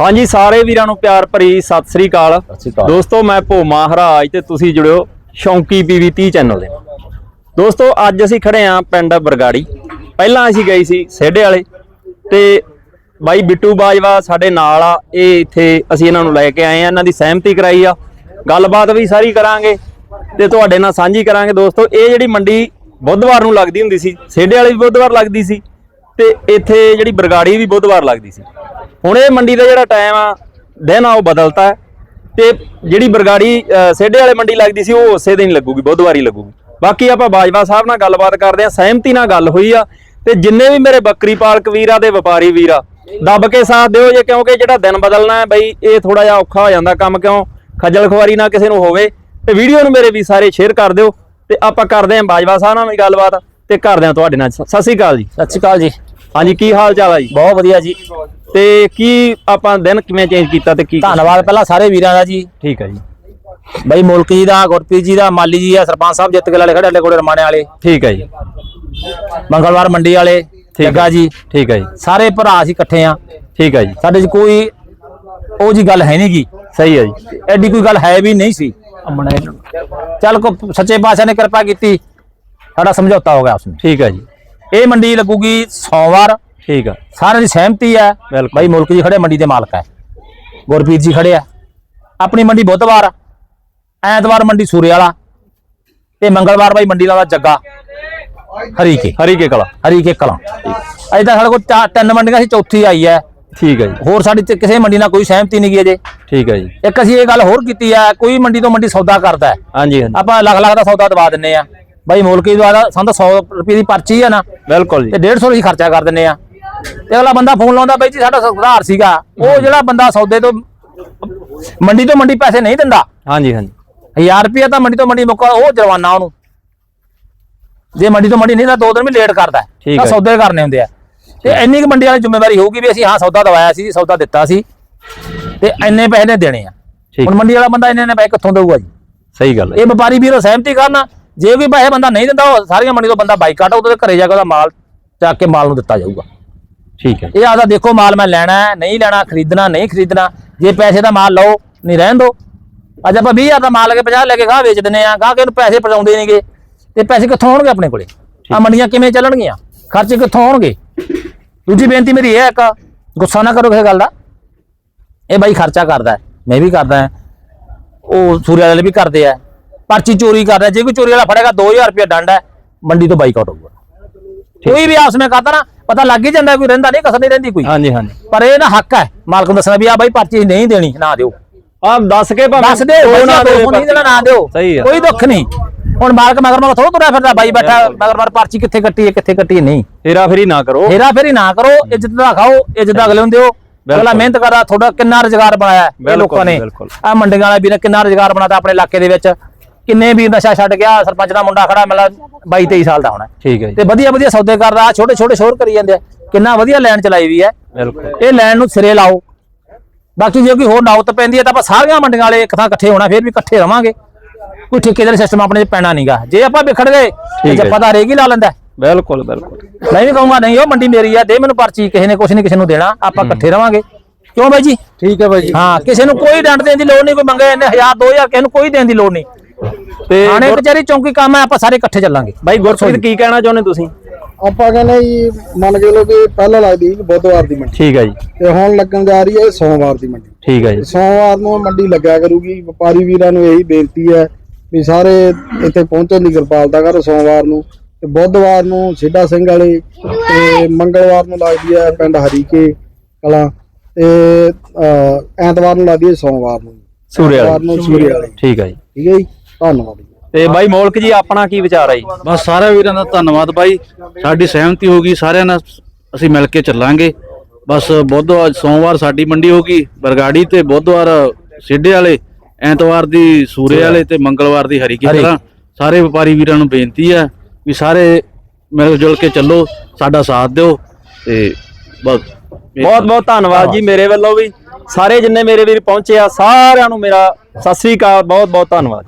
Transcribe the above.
ਹਾਂਜੀ ਸਾਰੇ ਵੀਰਾਂ ਨੂੰ ਪਿਆਰ ਭਰੀ ਸਤਿ ਸ੍ਰੀ ਅਕਾਲ। ਦੋਸਤੋ ਮੈਂ ਭੋ ਮਹਾਰਾਜ ਤੇ ਤੁਸੀਂ ਜੁੜਿਓ ਸ਼ੌਂਕੀ ਪੀਵੀ 30 ਚੈਨਲ ਦੇ ਦੋਸਤੋ ਅੱਜ ਅਸੀਂ ਖੜੇ ਆਂ ਪਿੰਡ ਬਰਗਾੜੀ। ਪਹਿਲਾਂ ਅਸੀਂ ਗਏ ਸੀ ਸੇਢੇ ਵਾਲੇ ਤੇ ਬਾਈ ਬਿੱਟੂ ਬਾਜਵਾ ਸਾਡੇ ਨਾਲ ਆ। ਇਹ ਇੱਥੇ ਅਸੀਂ ਇਹਨਾਂ ਨੂੰ ਲੈ ਕੇ ਆਏ ਆ ਇਹਨਾਂ ਦੀ ਸਹਿਮਤੀ ਕਰਾਈ ਆ। ਗੱਲਬਾਤ ਵੀ ਸਾਰੀ ਕਰਾਂਗੇ ਤੇ ਤੁਹਾਡੇ ਨਾਲ ਸਾਂਝੀ ਕਰਾਂਗੇ। ਦੋਸਤੋ ਇਹ ਜਿਹੜੀ ਮੰਡੀ ਬੁੱਧਵਾਰ ਨੂੰ ਲੱਗਦੀ ਹੁੰਦੀ ਸੀ ਸੇਢੇ ਵਾਲੀ ਵੀ ਬੁੱਧਵਾਰ ਲੱਗਦੀ ਸੀ ਤੇ ਇੱਥੇ ਜਿਹੜੀ ਬਰਗਾੜੀ ਵੀ ਬੁੱਧਵਾਰ ਲੱਗਦੀ ਸੀ। ਹੁਣ ਇਹ ਮੰਡੀ ਦਾ ਜਿਹੜਾ ਟਾਈਮ ਆ ਦਿਨ ਆ ਉਹ ਬਦਲਤਾ ਹੈ ਤੇ ਜਿਹੜੀ ਬਰਗਾੜੀ ਅ, ਸੇਢੇ ਵਾਲੇ ਮੰਡੀ ਲੱਗਦੀ ਸੀ ਉਹ ਉਸੇ ਦਿਨ ਲੱਗੂਗੀ ਬੁੱਧਵਾਰੀ ਲੱਗੂਗੀ। ਬਾਕੀ ਆਪਾਂ ਬਾਜਵਾ ਸਾਹਿਬ ਨਾਲ ਗੱਲਬਾਤ ਕਰਦੇ ਆ ਸਹਿਮਤੀ ਨਾਲ ਗੱਲ ਹੋਈ ਆ ਤੇ ਜਿੰਨੇ ਵੀ ਮੇਰੇ ਬੱਕਰੀ ਪਾਲਕ ਵੀਰ ਆ ਤੇ ਵਪਾਰੀ ਵੀਰ ਆ ਦੱਬ ਕੇ ਸਾਥ ਦਿਓ ਜੇ ਕਿਉਂਕਿ ਜਿਹੜਾ ਦਿਨ ਬਦਲਣਾ ਹੈ ਬਈ ਇਹ ਥੋੜਾ ਜਿਹਾ ਔਖਾ ਹੋ ਜਾਂਦਾ ਕੰਮ ਕਿਉਂ? ਖੱਜਲ ਖੁਆਰੀ ਨਾ ਕਿਸੇ ਨੂੰ ਹੋਵੇ ਤੇ ਵੀਡੀਓ ਨੂੰ ਮੇਰੇ ਵੀ ਸਾਰੇ ਸ਼ੇਅਰ ਕਰ ਦਿਓ ਤੇ ਆਪਾਂ ਕਰਦੇ ਆਂ ਬਾਜਵਾ ਸਾਹਿਬ ਨਾਲ ਵੀ ਗੱਲਬਾਤ ਤੇ ਕਰਦੇ ਆਂ ਤੁਹਾਡੇ ਨਾਲ। ਸਤਿ ਸ਼੍ਰੀ ਅਕਾਲ ਜੀ। ਸਤਿ ਸ਼੍ਰੀ ਅਕਾਲ ਜੀ। ਹਾਂਜੀ ਕੀ ਹਾਲ ਚਾਲ ਆ ਜੀ? ਬਹੁਤ ਵਧੀਆ ਜੀ। ਤੇ ਕੀ ਆਪਾਂ ਦਿਨ ਕਿਵੇਂ ਚੇਂਜ ਕੀਤਾ ਤੇ ਕੀ ਧੰਨਵਾਦ ਪਹਿਲਾਂ ਸਾਰੇ ਵੀਰਾਂ ਦਾ ਜੀ। ਠੀਕ ਹੈ ਜੀ। ਬਈ ਮੁਲਕ ਜੀ ਦਾ ਗੁਰਪ੍ਰੀਤ ਜੀ ਦਾ ਮਾਲੀ ਜੀ ਆ ਸਰਪੰਚ ਸਾਹਿਬ ਜਿੱਤ ਕੇ ਲਾਲੇ ਖੜੇ ਅੱਡੇ ਕੋਲੇ ਰਮਾਣੇ ਵਾਲੇ। ਠੀਕ ਹੈ ਜੀ। ਮੰਗਲਵਾਰ ਮੰਡੀ ਵਾਲੇ। ਜੱਗਾ ਜੀ। ਠੀਕ ਹੈ ਜੀ। ਸਾਰੇ ਭਰਾ ਅਸੀਂ ਇਕੱਠੇ ਆ। ਠੀਕ ਹੈ ਜੀ। ਸਾਡੇ 'ਚ ਕੋਈ ਉਹ ਜੀ ਗੱਲ ਹੈ ਨਹੀਂ ਗੀ। ਸਹੀ ਹੈ ਜੀ। ਐਡੀ ਕੋਈ ਗੱਲ ਹੈ ਵੀ ਨਹੀਂ ਸੀ। ਚੱਲ ਕੋ ਸੱਚੇ ਪਾਤਸ਼ਾਹ ਨੇ ਕਿਰਪਾ ਕੀਤੀ। ਸਾਡਾ ਸਮਝੌਤਾ ਹੋ ਗਿਆ ਉਸਨੇ। ਠੀਕ ਹੈ ਜੀ। ਇਹ ਮੰਡੀ ਲੱਗੂਗੀ ਸੋਮਵਾਰ ਠੀਕ ਆ। ਸਾਰਿਆਂ ਦੀ ਸਹਿਮਤੀ ਹੈ ਬਿਲਕੁਲ। ਬਾਈ ਮੁਲਕ ਜੀ ਖੜੇ ਮੰਡੀ ਦੇ ਮਾਲਕ ਹੈ ਗੁਰਪ੍ਰੀਤ ਜੀ ਖੜੇ ਆ। ਆਪਣੀ ਮੰਡੀ ਬੁੱਧਵਾਰ ਐਤਵਾਰ ਮੰਡੀ ਸੂਰੇ ਵਾਲਾ ਤੇ ਮੰਗਲਵਾਰ ਬਾਈ ਮੰਡੀ ਦਾ ਜੱਗਾ। ਹਰੀਕੇ। ਹਰੀ ਕੇ ਕਲਾ। ਹਰੀਕੇ ਕਲਾਂ। ਅਜੇ ਤਾਂ ਸਾਡੇ ਕੋਲ ਤਿੰਨ ਮੰਡੀਆਂ ਸੀ ਚੌਥੀ ਆਈ ਹੈ ਠੀਕ ਹੈ ਜੀ। ਹੋਰ ਸਾਡੀ ਕਿਸੇ ਮੰਡੀ ਨਾਲ ਕੋਈ ਸਹਿਮਤੀ ਨਹੀਂ ਗਈ ਅਜੇ। ਠੀਕ ਹੈ ਜੀ। ਇੱਕ ਅਸੀਂ ਇਹ ਗੱਲ ਹੋਰ ਕੀਤੀ ਹੈ ਕੋਈ ਮੰਡੀ ਤੋਂ ਮੰਡੀ ਸੌਦਾ ਕਰਦਾ। ਹੈ ਹਾਂਜੀ ਹਾਂਜੀ। ਆਪਾਂ ਲੱਖ ਲੱਖ ਦਾ ਸੌਦਾ ਦਵਾ ਦਿੰਨੇ ਆ। ਬਾਈ ਮੁਲਕੀ ਦਵਾ ਸਾਨੂੰ ਤਾਂ 100 ਰੁਪਏ ਦੀ ਪਰਚੀ ਹੈ ਨਾ ਬਿਲਕੁਲ ਤੇ ਜੀ 150 ਅਸੀਂ ਖਰਚਾ ਕਰ ਦਿੰਨੇ ਆ। ਤੇ ਅਗਲਾ ਬੰਦਾ ਫੋਨ ਲਾਉਂਦਾ ਬਈ ਜੀ ਸਾਡਾ ਸੁਧਾਰ ਸੀਗਾ। ਉਹ ਜਿਹੜਾ ਬੰਦਾ ਸੌਦੇ ਤੋਂ ਮੰਡੀ ਤੋਂ ਮੰਡੀ ਪੈਸੇ ਨਹੀਂ ਦਿੰਦਾ। ਹਾਂਜੀ ਹਾਂਜੀ। 1000 ਰੁਪਏ ਤਾਂ ਮੰਡੀ ਤੋਂ ਮੰਡੀ ਮੁੱਕਾ ਉਹ ਜੁਰਮਾਨਾ ਉਹਨੂੰ। ਜੇ ਮੰਡੀ ਤੋਂ ਮੰਡੀ ਨਹੀਂ ਤਾਂ ਦੋ ਦਿਨ ਵੀ ਲੇਟ ਕਰਦਾ। ਤਾਂ ਹੈ। ਸੌਦੇ ਕਰਨੇ ਹੁੰਦੇ ਆ। ਤੇ ਇੰਨੀ ਕੁ ਮੰਡੀ ਵਾਲੀ ਜ਼ਿੰਮੇਵਾਰੀ ਹੋਊਗੀ ਵੀ ਅਸੀਂ ਹਾਂ ਸੌਦਾ ਦਵਾਇਆ ਸੀ ਸੌਦਾ ਦਿੱਤਾ ਸੀ। ਤੇ ਇੰਨੇ ਪੈਸੇ ਨੇ ਦੇਣੇ ਆ। ਹੁਣ ਮੰਡੀ ਵਾਲਾ ਬੰਦਾ ਇੰਨੇ ਨੇ ਪੈਸੇ ਕਿੱਥੋਂ ਦੇਊਗਾ ਜੀ? ਸਹੀ ਗੱਲ ਹੈ। ਇਹ ਵਪਾਰੀ ਵੀਰੋ ਸਹਿਮਤੀ ਕਰਨ ਜੇ ਕੋਈ ਪੈਸੇ ਬੰਦਾ ਨਹੀਂ ਦਿੰਦਾ ਉਹ ਸਾਰੀਆਂ ਮੰਡੀ ਤੋਂ ਬੰਦਾ ਬਾਈਕਾਟ ਉਹਦੇ ਘਰੇ ਜਾ ਕੇ ਉਹਦਾ ਮਾਲ ਚੱਕ ਕੇ ਮਾਲ ਨੂੰ ਦਿੱਤਾ ਜਾਊਗਾ। ਠੀਕ ਹੈ। ਇਹ ਆਦਾ ਦੇਖੋ ਮਾਲ ਮੈਂ ਲੈਣਾ ਹੈ ਨਹੀਂ ਲੈਣਾ ਖਰੀਦਣਾ ਨਹੀਂ ਖਰੀਦਣਾ ਜੇ ਪੈਸੇ ਦਾ ਮਾਲ ਲਓ ਨਹੀਂ ਰਹਿਣ ਦੋ। ਅੱਜ ਆਪਾਂ 20000 ਦਾ ਮਾਲ ਲੈ ਕੇ 50 ਲੈ ਕੇ ਗਾਹ ਵੇਚ ਦਿੰਨੇ ਆ ਗਾਹ ਕੇ ਉਹਨੂੰ ਪੈਸੇ ਪਹੁੰਚਾਉਂਦੇ ਨਹੀਂਗੇ ਤੇ ਪੈਸੇ ਕਿੱਥੋਂ ਆਉਣਗੇ ਆਪਣੇ ਕੋਲੇ? ਆ ਮੰਡੀਆਂ ਕਿਵੇਂ ਚੱਲਣਗੀਆਂ? ਖਰਚੇ ਕਿੱਥੋਂ ਆਉਣਗੇ? ਦੂਜੀ ਬੇਨਤੀ ਮੇਰੀ ਇਹ ਹੈ ਇੱਕ ਗੁੱਸਾ ਨਾ ਕਰੋ ਕਿਸੇ ਗੱਲ ਦਾ। ਇਹ ਬਾਈ ਖਰਚਾ ਕਰਦਾ ਮੈਂ ਵੀ ਕਰਦਾ। ਉਹ ਸੂਰਿਆ ਵਾਲੇ ਵੀ ਕਰਦੇ ਆ। ਪਰਚੀ ਚੋਰੀ ਕਰਦਾ ਜੇ ਕੋਈ ਚੋਰੀ ਵਾਲਾ ਫੜੇਗਾ 2000 ਰੁਪਏ ਦੰਡ ਹੈ ਮੰਡੀ ਤੋਂ ਬਾਈਕਾਟ ਹੋਊਗਾ। ਕੋਈ ਵੀ ਆਪਸ ਵਿੱਚ ਕਰਦਾ ਨਾ ਪਤਾ ਲੱਗ ਹੀ ਜਾਂਦਾ ਕੋਈ ਰਹਿੰਦਾ ਨਹੀਂ ਕਸਰ ਨਹੀਂ ਰਹਿੰਦੀ ਕੋਈ। ਹਾਂਜੀ ਹਾਂਜੀ। ਪਰ ਇਹ ਨਾ ਹੱਕ ਹੈ। ਮਾਲਕ ਨੂੰ ਦੱਸਣਾ ਵੀ ਆ ਬਾਈ ਪਰਚੀ ਨਹੀਂ ਦੇਣੀ ਨਾ ਦਿਓ। ਆਪ ਦੱਸ ਕੇ ਭਾਵੇਂ ਦੱਸ ਦਿਓ ਦੋ ਨਾ ਨਹੀਂ ਦੇਣਾ ਨਾ ਦਿਓ। ਕੋਈ ਦੁੱਖ ਨਹੀਂ। ਹੁਣ ਮਾਲਕ ਮਗਰ ਮਗਰ ਥੋੜਾ ਤੁਰਿਆ ਫਿਰਦਾ ਬਾਈ ਬੈਠਾ ਮਗਰ ਮਗਰ ਪਰਚੀ ਕਿੱਥੇ ਕੱਟੀ ਹੈ ਕਿੱਥੇ ਕੱਟੀ ਨਹੀਂ। ਹੇਰਾ ਫੇਰੀ ਨਾ ਕਰੋ। ਹੇਰਾ ਫੇਰੀ ਨਾ ਕਰੋ ਇੱਜ਼ਤ ਦਾ ਖਾਓ ਇੱਜ਼ਤ ਦਾ ਅਗਲੇ ਨੂੰ ਦਿਓ। ਅਗਲਾ ਮਿਹਨਤ ਕਰਦਾ ਤੁਹਾਡਾ ਕਿੰਨਾ ਰੁਜ਼ਗਾਰ ਬਣਾਇਆ ਇਹ ਲੋਕਾਂ ਨੇ। ਆ ਮੰਡੀਆਂ ਵਾਲੇ ਵੀਰ ਕਿੰਨਾ ਰੁਜ਼ਗਾਰ ਬਣਾਤਾ ਆਪਣੇ ਇਲਾਕੇ ਦੇ ਵਿੱਚ। ਕਿੰਨੇ ਵੀਰ ਨਸ਼ਾ ਛੱਡ ਗਿਆ ਸਰਪੰਚ ਦਾ ਮੁੰਡਾ ਖੜਾ ਮਤਲਬ 22 23 ਸਾਲ ਦਾ ਹੋਣਾ। ਠੀਕ ਹੈ ਜੀ। ਤੇ ਵਧੀਆ ਵਧੀਆ ਸੌਦੇ ਕਰਦਾ ਛੋਟੇ ਛੋਟੇ ਸ਼ੋਰ ਕਰੀ ਜਾਂਦੇ ਆ। ਕਿੰਨਾ ਵਧੀਆ ਲਾਈਨ ਚਲਾਈ ਵੀ ਹੈ। ਬਿਲਕੁਲ। ਇਹ ਲਾਈਨ ਨੂੰ ਸਿਰੇ ਲਾਓ। ਬਾਕੀ ਜੇ ਕੋਈ ਹੋਰ ਨਾਉਤ ਪੈਂਦੀ ਹੈ ਤਾਂ ਆਪਾਂ ਸਾਰੀਆਂ ਮੰਡੀਆਂ ਵਾਲੇ ਇੱਕ ਥਾਂ ਇਕੱਠੇ ਹੋਣਾ ਫਿਰ ਵੀ ਇਕੱਠੇ ਰਵਾਂਗੇ। ਕੋਈ ਠੇਕੇਦਾਰੀ ਸਿਸਟਮ ਆਪਣੇ 'ਚ ਪੈਣਾ ਨਹੀਂਗਾ ਜੇ ਆਪਾਂ ਵਿਖੜ ਗਏ ਤੇ। ਜੱਪਾ ਦਾ ਰੇਗੀ ਲਾ ਲੈਂਦਾ। ਬਿਲਕੁਲ ਬਿਲਕੁਲ। ਮੈਂ ਵੀ ਕਹੂੰਗਾ ਨਹੀਂ ਉਹ ਮੰਡੀ ਮੇਰੀ ਆ ਦੇ ਮੈਨੂੰ ਪਰਚੀ ਕਿਸੇ ਨੇ ਕੁਛ ਨਹੀਂ ਕਿਸੇ ਨੂੰ ਦੇਣਾ ਆਪਾਂ ਇਕੱਠੇ ਰਵਾਂਗੇ। ਕਿਉਂ ਬਾਈ ਜੀ? ਠੀਕ ਹੈ ਭਾਈ ਹਾਂ ਕਿਸੇ ਨੂੰ ਕੋਈ ਡੰਡ ਦੇਣ ਦੀ ਲੋੜ ਨਹੀਂ ਕੋਈ ਮੰਗੇ ਇਹਨੇ 1000 2000 ਕਿਸੇ ਨੂੰ ਕੋਈ ਦੇਣ ਦੀ ਲੋੜ ਨਹੀਂ। ਤੇ ਥਾਣੇ ਕਚਹਿਰੀ ਚੌਂਕੀ ਕੰਮ ਹੈ ਆਪਾਂ ਸਾਰੇ ਇਕੱਠੇ ਚੱਲਾਂਗੇ। ਬਾਈ ਗੁਰਪ੍ਰੀਤ ਕੀ ਕਹਿਣਾ ਚਾਹੁੰਦੇ ਤੁਸੀਂ? ਆਪਾਂ ਕਹਿੰਦੇ ਜੀ ਮੰਨ ਕੇ ਲੋ ਕਿ ਪਹਿਲਾਂ ਲੱਗਦੀ ਸੀ ਬੁੱਧਵਾਰ ਦੀ ਮੰਡੀ। ਠੀਕ ਹੈ ਜੀ। ਤੇ ਹੁਣ ਲੱਗਣ ਜਾ ਰਹੀ ਹੈ ਸੋਮਵਾਰ ਦੀ ਮੰਡੀ। ਠੀਕ ਹੈ ਜੀ। ਸੋਮਵਾਰ ਨੂੰ ਮੰਡੀ ਲੱਗਿਆ ਕਰੂਗੀ। ਵਪਾਰੀ ਵੀਰਾਂ ਨੂੰ ਇਹੀ ਬੇਨਤੀ ਹੈ ਵੀ ਸਾਰੇ ਇੱਥੇ ਪਹੁੰਚਣ ਦੀ ਕਿਰਪਾਲਤਾ ਕਰੋ ਸੋਮਵਾਰ ਨੂੰ। ਤੇ ਬੁੱਧਵਾਰ ਨੂੰ ਸਿੱਧਾ ਸਿੰਘ ਵਾਲੇ ਤੇ ਮੰਗਲਵਾਰ ਨੂੰ ਲੱਗਦੀ ਹੈ ਪਿੰਡ ਹਰੀਕੇ ਕਲਾਂ। ਤੇ ਅਹ, ਐਤਵਾਰ ਨੂੰ ਲੱਗਦੀ ਹੈ ਸੋਮਵਾਰ ਨੂੰ। ਸੂਰੇ ਐਤਵਾਰ ਵਾਲੇ ਨੂੰ ਸੂਰੇ ਵਾਲੇ ਠੀਕ ਹੈ ਜੀ। ਠੀਕ ਹੈ ਜੀ। ਧੰਨਵਾਦ ਜੀ। ਤੇ ਬਾਈ ਮੌਲਕ ਜੀ ਆਪਣਾ ਕੀ ਵਿਚਾਰ ਹੈ ਜੀ? ਬਸ ਸਾਰੇ ਵੀਰਾਂ ਦਾ ਧੰਨਵਾਦ ਬਾਈ। ਸਾਡੀ ਸਹਿਮਤੀ ਹੋ ਗਈ ਸਾਰਿਆਂ ਨਾਲ ਅਸੀਂ ਮਿਲ ਕੇ ਚੱਲਾਂਗੇ। ਬਸ ਬੁੱਧਵਾਰ ਸੋਮਵਾਰ ਸਾਡੀ ਮੰਡੀ ਹੋਗੀ ਬਰਗਾੜੀ ਤੇ ਬੁੱਧਵਾਰ ਸਿੱਧੇ ਵਾਲੇ ਐਤਵਾਰ ਦੀ ਸੂਰੇ ਵਾਲੇ ਤੇ ਮੰਗਲਵਾਰ ਦੀ ਹਰੀਕੇ ਹਰੀ। ਕਲਾਂ ਸਾਰੇ ਵਪਾਰੀ ਵੀਰਾਂ ਨੂੰ ਬੇਨਤੀ ਹੈ ਵੀ ਸਾਰੇ ਮਿਲ ਜੁਲ ਕੇ ਚੱਲੋ ਸਾਡਾ ਸਾਥ ਦਿਓ ਤੇ ਬਸ ਬਹੁਤ ਬਹੁਤ ਧੰਨਵਾਦ ਜੀ ਮੇਰੇ ਵੱਲੋਂ ਵੀ। ਸਾਰੇ ਜਿੰਨੇ ਮੇਰੇ ਵੀਰ ਪਹੁੰਚੇ ਆ ਸਾਰਿਆਂ ਨੂੰ ਮੇਰਾ ਸਤਿ ਸ੍ਰੀ ਅਕਾਲ ਬਹੁਤ ਬਹੁਤ ਧੰਨਵਾਦ।